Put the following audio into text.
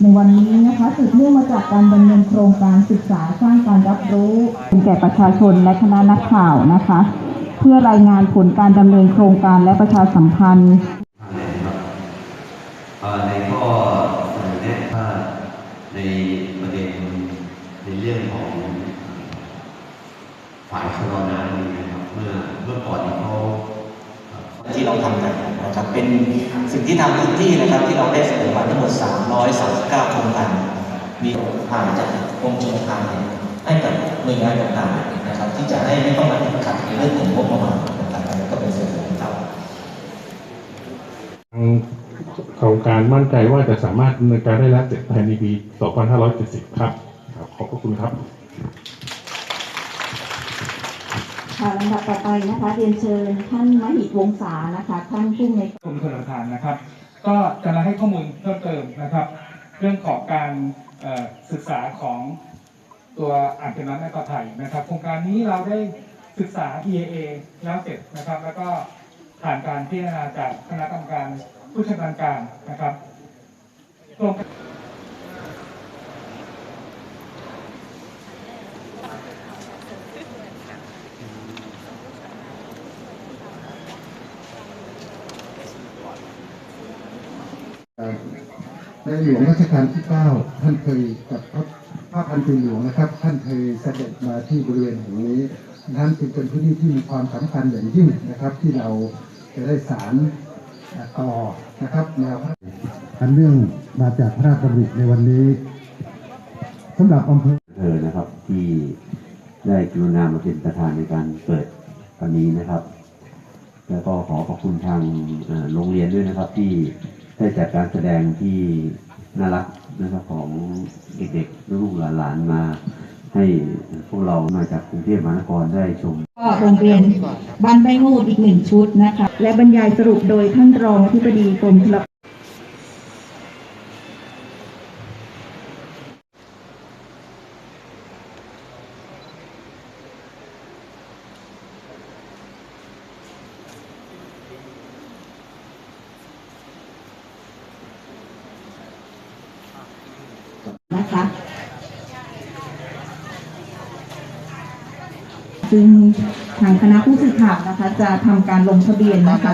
ในวันนี้นะคะสืบเนื่องมาจากการดำเนินโครงการศึกษาสร้างการรับรู้แก่ประชาชนและคณะนักข่าวนะคะ เพื่อรายงานผลการดำเนินโครงการและประชาสัมพันธ์ในข้อเสนอแนะว่าในประเด็นในเรื่องของฝ่ายชะลอน้ำนี่นะครับเมื่อเมื่อก่อนเนี่เขาที่เราทำกันนะครับเป็นสิ่งที่ทางพื้นที่นะครับที่เราได้เสนอมาทั้งหมด 339 โครงการมีผ่านจากกรมชลประทานเนี่ยให้กับหน่วยงานต่างๆนะครับ ที่จะให้ไม่ต้องมาติดขัดในเรื่องของงบประมาณนะครับอันนี้ก็เป็นส่วนของเราทางโครงการมั่นใจว่าจะสามารถดำเนินการได้แล้วเสร็จภายในปี 2570ครับครับ ขอบพระคุณครับค่ะลำดับต่อไปนะคะเรียนเชิญท่านมหิตวงศานะคะ ท่านผู้ในวยกรมชลประทานนะครับ ก็จะมาให้ข้อมูลเพิ่มเติมนะครับ เรื่องของการศึกษาของตัวอ่างเก็บน้ำแม่กอไผ่นะครับ โครงการนี้เราได้ศึกษา EAA แล้วเสร็จนะครับ แล้วก็ผ่านการพิจารณาจากคณะกรรมการผู้ชำนาญการนะครับตรง ในหลวงรัชกาลที่ 9 ท่านเคยกับพระพระพันปีหลวงนะครับ ท่านเคยเสด็จมาที่บริเวณแห่งนี้ท่านจึงเป็นพื้นที่ที่มีความสำคัญอย่างยิ่งนะครับ ที่เราจะได้สารต่อนะครับแนวพระอันเนื่องมาจากพระราชดำริในวันนี้สำหรับอำเภอเธอนะครับ ที่ได้กรุณามาเป็นประธานในการเปิดวันนี้นะครับ แล้วก็ขอขอบคุณทางโรงเรียนด้วยนะครับที่ ได้จากการแสดงที่น่ารักนะครับของเด็กๆลูกหลานมา ให้พวกเรามาจากกรุงเทพมหานครได้ชม ก็โรงเรียนบ้านไร่งูดอีกหนึ่งชุดนะคะ และบรรยายสรุปโดยท่านรองอธิบดีกรมชลประนะคะ ซึ่งทางคณะผู้สื่อข่าวนะคะ จะทำการลงทะเบียนนะคะ